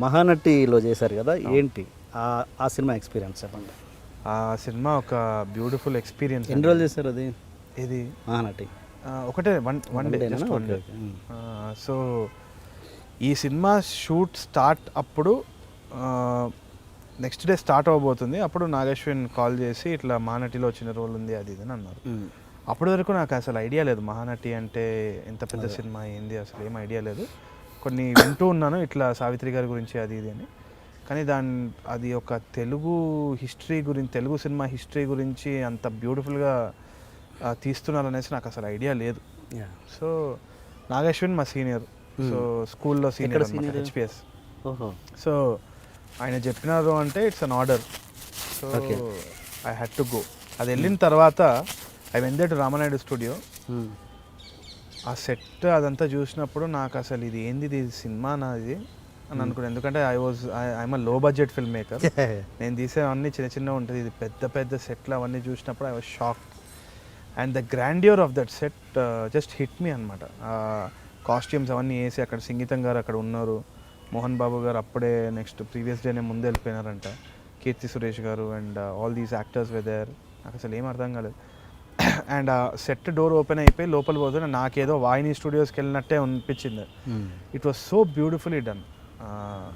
మహానటిలో చేశారు కదా ఏంటి? ఆ సినిమా ఎక్స్పీరియన్స్ చెప్పండి. ఆ సినిమా ఒక బ్యూటిఫుల్ ఎక్స్పీరియన్స్ ఎన్ని రోజులు చేశారు అది? ఇది మహానటి. ఒకటే one one day one day. So ఈ సినిమా షూట్ స్టార్ట్ అప్పుడు నెక్స్ట్ డే స్టార్ట్ అవ్వబోతుంది అప్పుడు నాగేశ్వన్ కాల్ చేసి ఇట్లా మహానటిలో వచ్చిన రోల్ ఉంది అది ఇది అని అన్నారు. అప్పటి వరకు నాకు అసలు ఐడియా లేదు మహానటి అంటే ఎంత పెద్ద సినిమా ఏంది అసలు ఏం ఐడియా లేదు. కొన్ని వింటూ ఉన్నాను ఇట్లా సావిత్రి గారి గురించి అది ఇది అని. కానీ దాని అది ఒక తెలుగు హిస్టరీ గురించి తెలుగు సినిమా హిస్టరీ గురించి అంత బ్యూటిఫుల్గా తీస్తున్నారు అనేసి నాకు అసలు ఐడియా లేదు. సో నాగేశ్వన్ మా సీనియర్. సో స్కూల్లో సీనియర్? హెచ్పిఎస్ సో ఆయన చెప్పినారు అంటే it's an order. So. I had to go. అది వెళ్ళిన తర్వాత I went to Ramanaidu studio. ఆ సెట్ అదంతా చూసినప్పుడు నాకు అసలు ఇది ఏంది ఇది సినిమా నాది అని అనుకున్నాను ఎందుకంటే ఐ వాజ్ ఐఎమ్లో బడ్జెట్ ఫిల్మ్ మేకర్ నేను తీసేవన్నీ చిన్న చిన్న ఉంటుంది. ఇది పెద్ద పెద్ద సెట్లు అవన్నీ చూసినప్పుడు I was shock and the grandeur of that set just hit me అనమాట కాస్ట్యూమ్స్ అవన్నీ వేసి అక్కడ సంగీతం గారు అక్కడ ఉన్నారు. మోహన్ బాబు గారు అప్పుడే నెక్స్ట్ ప్రీవియస్ డేనే ముందు వెళ్ళిపోయినారంట. Keerthy Suresh garu and all these actors whether నాకు అసలు ఏం అర్థం కాలేదు. అండ్ ఆ సెట్ డోర్ ఓపెన్ అయిపోయి లోపల పోతే నాకేదో వాహిని స్టూడియోస్కి వెళ్ళినట్టే అనిపించింది. It was so beautifully done